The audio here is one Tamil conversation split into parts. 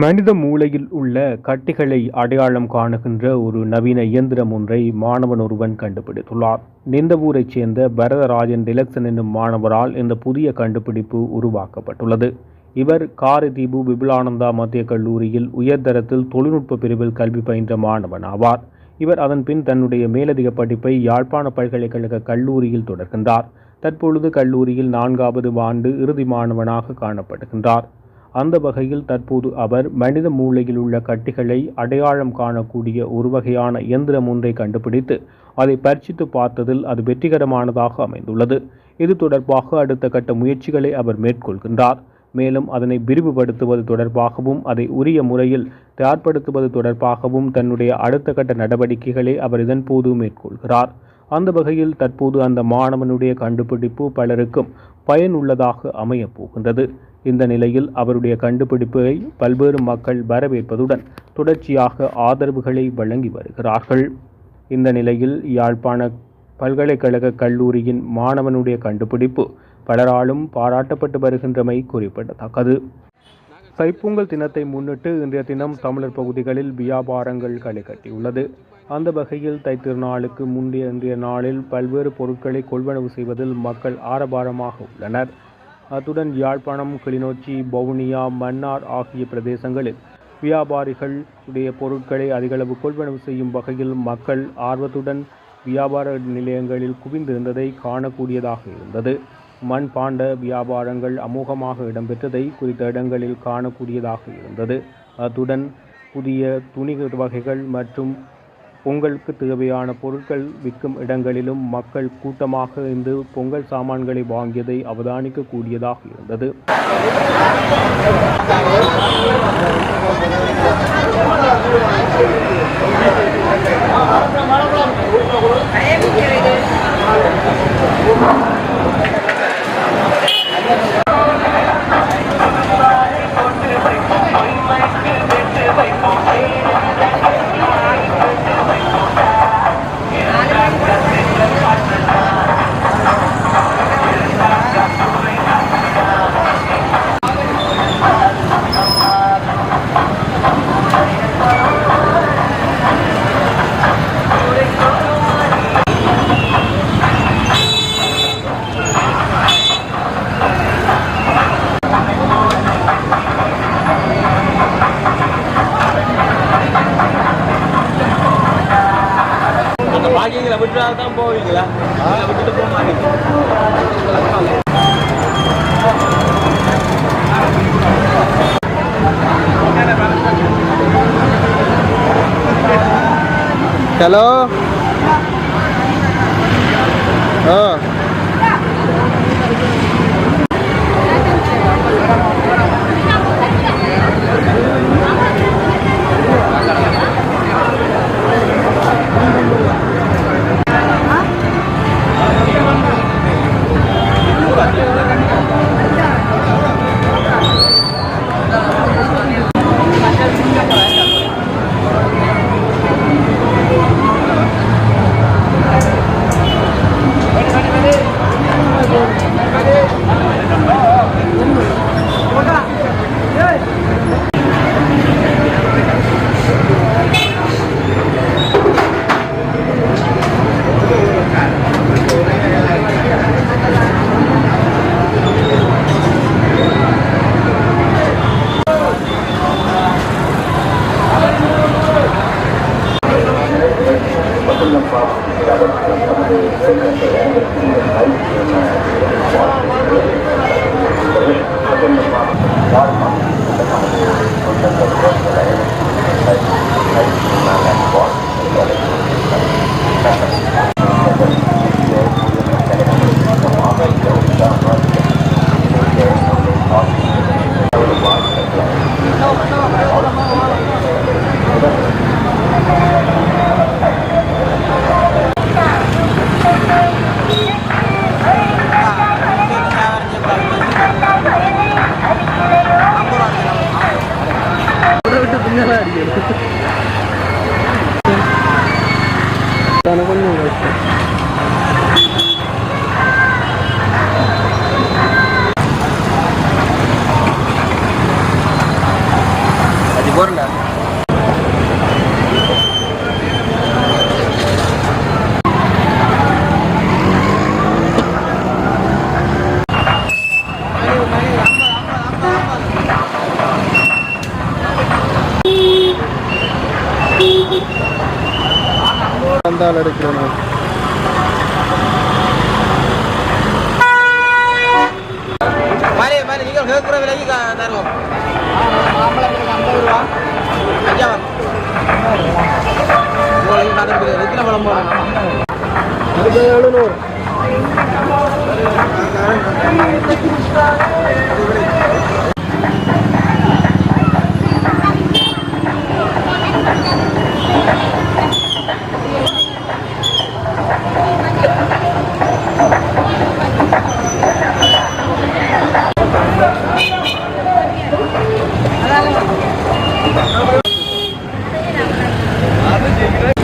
மனித மூளையில் உள்ள கட்டிகளை அடையாளம் காணுகின்ற ஒரு நவீன இயந்திரம் ஒன்றை மாணவன் ஒருவன் கண்டுபிடித்துள்ளார் நிந்தவூரைச் சேர்ந்த பரதராஜன் டிலக்சன் என்னும் மாணவரால் இந்த புதிய கண்டுபிடிப்பு உருவாக்கப்பட்டுள்ளது. இவர் காரதீபு விபுலானந்தா மத்திய கல்லூரியில் உயர்தரத்தில் தொழில்நுட்ப பிரிவில் கல்வி பயின்ற மாணவன் ஆவார். இவர் அதன் பின் தன்னுடைய மேலதிக படிப்பை யாழ்ப்பாண பல்கலைக்கழக கல்லூரியில் தொடர்கின்றார். தற்பொழுது கல்லூரியில் நான்காவது ஆண்டு இறுதி மாணவனாக காணப்படுகின்றார். அந்த வகையில் தற்போது அவர் மனித மூளையில் உள்ள கட்டிகளை அடையாளம் காணக்கூடிய ஒரு வகையான இயந்திரம் ஒன்றை கண்டுபிடித்து அதை பரிசித்து பார்த்ததில் அது வெற்றிகரமானதாக அமைந்துள்ளது. இது தொடர்பாக அடுத்த கட்ட முயற்சிகளை அவர் மேற்கொள்கின்றார். மேலும் அதனை விரிவுபடுத்துவது தொடர்பாகவும் அதை உரிய முறையில் தயார்படுத்துவது தொடர்பாகவும் தன்னுடைய அடுத்த கட்ட நடவடிக்கைகளை அவர் இதன்போது மேற்கொள்கிறார். அந்த வகையில் தற்போது அந்த மாணவனுடைய கண்டுபிடிப்பு பலருக்கும் பயனுள்ளதாக அமையப் போகின்றது. இந்த நிலையில் அவருடைய கண்டுபிடிப்பை பல்வேறு மக்கள் வரவேற்பதுடன் தொடர்ச்சியாக ஆதரவுகளை வழங்கி வருகிறார்கள். இந்த நிலையில் யாழ்ப்பாண பல்கலைக்கழக கல்லூரியின் மாணவனுடைய கண்டுபிடிப்பு பலராலும் பாராட்டப்பட்டு வருகின்றமை குறிப்பிடத்தக்கது. தைப்பொங்கல் தினத்தை முன்னிட்டு இன்றைய தினம் தமிழர் பகுதிகளில் வியாபாரங்கள் களை கட்டியுள்ளது அந்த வகையில் தைத்திருநாளுக்கு முந்தைய இன்றைய நாளில் பல்வேறு பொருட்களை கொள்வனவு செய்வதில் மக்கள் ஆரவாரமாக உள்ளனர். அத்துடன் யாழ்ப்பாணம் கிளிநொச்சி வவுனியா மன்னார் ஆகிய பிரதேசங்களில் வியாபாரிகள் உடைய பொருட்களை அதிகளவு கொள்வனவு செய்யும் வகையில் மக்கள் ஆர்வத்துடன் வியாபார நிலையங்களில் குவிந்திருந்ததை காணக்கூடியதாக இருந்தது. மண் பாண்ட வியாபாரங்கள் அமோகமாக இடம்பெற்றதை குறித்த இடங்களில் காணக்கூடியதாக இருந்தது. அத்துடன் புதிய துணி வகைகள் மற்றும் பொங்கலுக்கு தேவையான பொருட்கள் விற்கும் இடங்களிலும் மக்கள் கூட்டமாக இருந்து பொங்கல் சாமான்களை வாங்கியதை அவதானிக்கக்கூடியதாக இருந்தது. அந்த Hello? गाणं कोण निवडायचं बोल ना. வந்தால் எடுக்கிறேன் நீங்கள் கேட்குற விலைக்கு தருவோம். ஐயா உங்களுக்கு கணக்கு எத்தனை பழம் போகணும் அதுக்கு எழுநூறு ஏமாண்ணா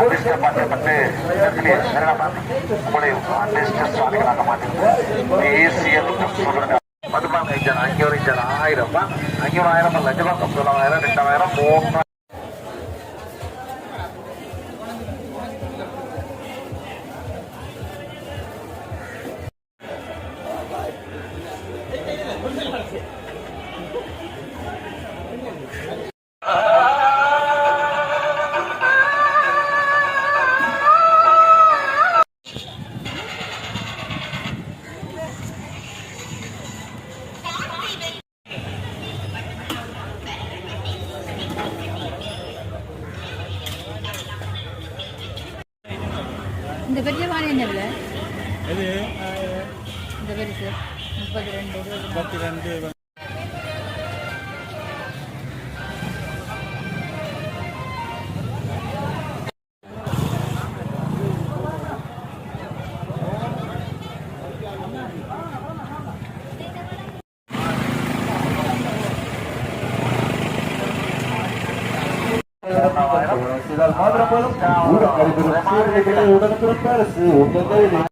அட்ஜஸ்டர் மாற்றப்பட்டு இதற்கு உங்களை அட்ஜஸ்டர் சுவாமிகளாக மாற்றி தேசிய மதுபான ஜன அஞ்சூறு ஜன ஆயிரம் அஞ்சூறாயிரம் லட்சம் தொண்ணூறாயிரம் ரெண்டாயிரம் மூணு இந்த பெரிய மாலை என்ன விலை? இந்த பெருசு முப்பத்தி ரெண்டு முப்பத்தி ரெண்டு இதனால் போதும் உடனுக்குடன் உங்கள்